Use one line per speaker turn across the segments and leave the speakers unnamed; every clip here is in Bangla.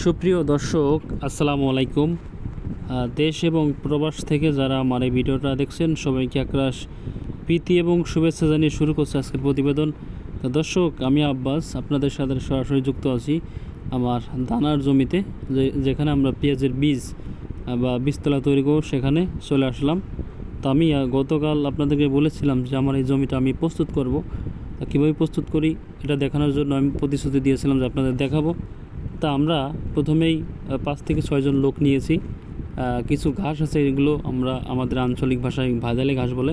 সুপ্রিয় দর্শক, আসসালামু আলাইকুম। দেশ এবং প্রবাস থেকে যারা আমার এই ভিডিওটা দেখছেন, সবাইকে একরাশ প্রীতি এবং শুভেচ্ছা জানিয়ে শুরু করছে আজকের প্রতিবেদন। তো দর্শক, আমি আব্বাস, আপনাদের সাথে সরাসরি যুক্ত আছি আমার দানার জমিতে যেখানে আমরা পেঁয়াজের বীজ বা বীজতলা তৈরি করব, সেখানে চলে আসলাম। তো আমি গতকাল আপনাদেরকে বলেছিলাম যে আমার এই জমিটা আমি প্রস্তুত করব। তা কীভাবে প্রস্তুত করি, এটা দেখানোর জন্য আমি প্রতিশ্রুতি দিয়েছিলাম যে আপনাদের দেখাবো। তা আমরা প্রথমেই পাঁচ থেকে ছয়জন লোক নিয়েছি। কিছু ঘাস আছে, এগুলো আমরা আমাদের আঞ্চলিক ভাষায় ভাজালি ঘাস বলে।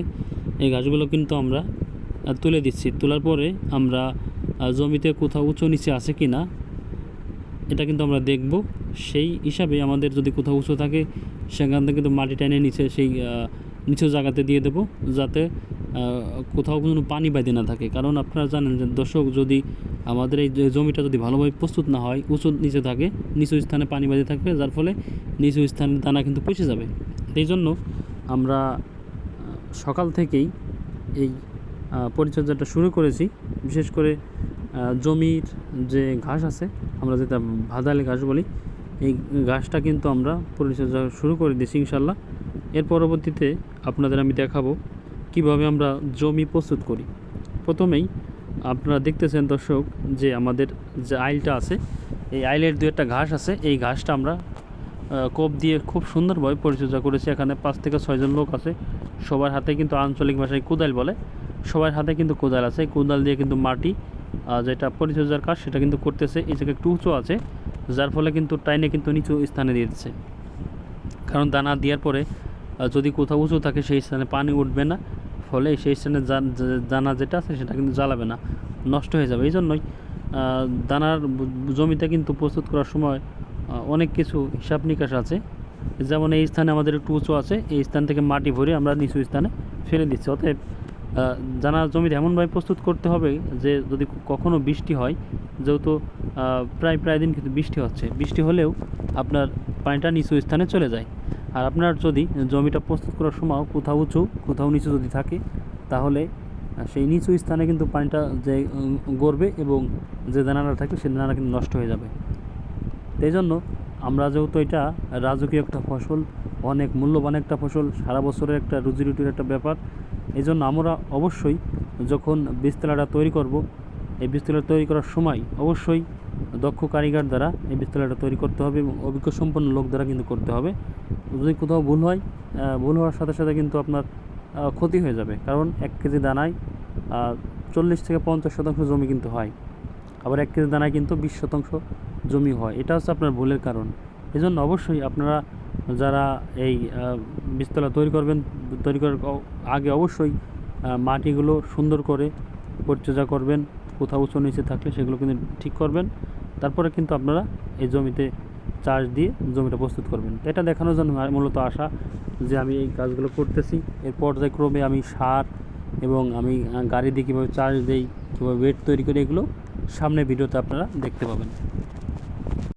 এই ঘাসগুলো কিন্তু আমরা তুলে দিচ্ছি। তোলার পরে আমরা জমিতে কোথাও উঁচু নিচে আছে কি না এটা কিন্তু আমরা দেখব। সেই হিসাবে আমাদের যদি কোথাও উঁচু থাকে, সেখান থেকে কিন্তু মাটি টেনে নিচে, সেই নিচু জায়গাতে দিয়ে দেবো। যাতে কোথাও কোনো পানি বাঁধে না থাকে। কারণ আপনারা জানেন যে দর্শক যদি আমাদের এই জমিটা যদি ভালোভাবে প্রস্তুত না হয়, উঁচু নিচে থাকে, নিচু স্থানে পানি বাঁধে থাকবে, যার ফলে নিচু স্থানে দানা কিন্তু পচে যাবে। এই জন্য আমরা সকাল থেকেই এই পরিচর্যাটা শুরু করেছি। বিশেষ করে জমির যে ঘাস আছে, আমরা যেটা ভাদালে ঘাস বলি, এই ঘাসটা কিন্তু আমরা পরিচর্যা শুরু করে দিয়েছি ইনশাল্লাহ এর পরবর্তীতে আপনাদের আমি দেখাবো কীভাবে আমরা জমি প্রস্তুত করি? প্রথমেই আপনারা দেখতেছেন দর্শক যে আমাদের যে আইলটা আছে, এই আইলের দু একটা ঘাস আছে। এই ঘাসটা আমরা কোপ দিয়ে খুব সুন্দরভাবে পরিচর্যা করেছি। এখানে পাঁচ থেকে ছয়জন লোক আছে। সবার হাতে কিন্তু আঞ্চলিক ভাষায় কোদাল বলে। সবার হাতে কিন্তু কোদাল আছে। কোদাল দিয়ে কিন্তু মাটি যেটা পরিচর্যার কাজ, সেটা কিন্তু করতেছে। এই জায়গায় একটু উঁচু আছে, যার ফলে কিন্তু টাইনে কিন্তু নিচু স্থানে দিয়ে দিচ্ছে। কারণ দানা দেওয়ার পরে যদি কোথাও উঁচু থাকে, সেই স্থানে পানি উঠবে না। ফলে সেই স্থানে দানা যেটা আছে সেটা কিন্তু জ্বালাবে না নষ্ট হয়ে যাবে। এই জন্যই দানার জমিতে কিন্তু প্রস্তুত করার সময় অনেক কিছু হিসাব নিকাশ আছে। যেমন এই স্থানে আমাদের একটু উঁচু আছে এই স্থান থেকে মাটি ভরে আমরা নিচু স্থানে ফেলে দিচ্ছি। অতএব আহ, দানা জমিতে এমনভাবে প্রস্তুত করতে হবে যে যদি কখনও বৃষ্টি হয় যেহেতু প্রায় প্রায় দিন কিন্তু বৃষ্টি হচ্ছে। বৃষ্টি হলেও আপনার পানিটা নিচু স্থানে চলে যায়। আর আপনার যদি জমিটা প্রস্তুত করার সময় কোথাও উঁচু, কোথাও নিচু যদি থাকে, তাহলে সেই নিচু স্থানে কিন্তু পানিটা যে গড়বে এবং যে দানাটা থাকবে সেই দানাটা কিন্তু নষ্ট হয়ে যাবে। এই জন্য আমরা যেহেতু এটা রাজকীয় একটা ফসল, অনেক মূল্যবান একটা ফসল, সারা বছরের একটা রুজি রুটির একটা ব্যাপার, এই জন্য আমরা অবশ্যই যখন বীজতলাটা তৈরি করব, এই বীজতলা তৈরি করার সময় অবশ্যই দক্ষ কারিগর দ্বারা এই বীজতলাটা তৈরি করতে হবে এবং অভিজ্ঞ সম্পন্ন লোক দ্বারা কিন্তু করতে হবে। যদি কোথাও ভুল হয় ভুল হওয়ার সাথে সাথে কিন্তু আপনার ক্ষতি হয়ে যাবে। কারণ এক কেজি দানায় চল্লিশ থেকে পঞ্চাশ শতাংশ জমি কিন্তু হয়। আবার এক কেজি দানায় কিন্তু বিশ শতাংশ জমি হয়। এটা হচ্ছে আপনার ভুলের কারণ। এই জন্য অবশ্যই আপনারা যারা এই বীজতলা তৈরি করবেন, তৈরি করার আগে অবশ্যই মাটিগুলো সুন্দর করে পরিচর্যা করবেন। কোথাও উঁচু নিচে থাকলে সেগুলো কিন্তু ঠিক করবেন। তারপরে কিন্তু আপনারা এই জমিতে চাষ দিয়ে জমিটা প্রস্তুত করবেন। এটা দেখানোর জন্য মূলত আশা যে আমি এই কাজগুলো করতেছি। এর পর্যায়ক্রমে আমি সার এবং আমি গাড়ি দিয়ে কীভাবে চার্জ দেই, কীভাবে ওয়েট তৈরি করি, এগুলো সামনে ভিডিওতে আপনারা দেখতে পাবেন।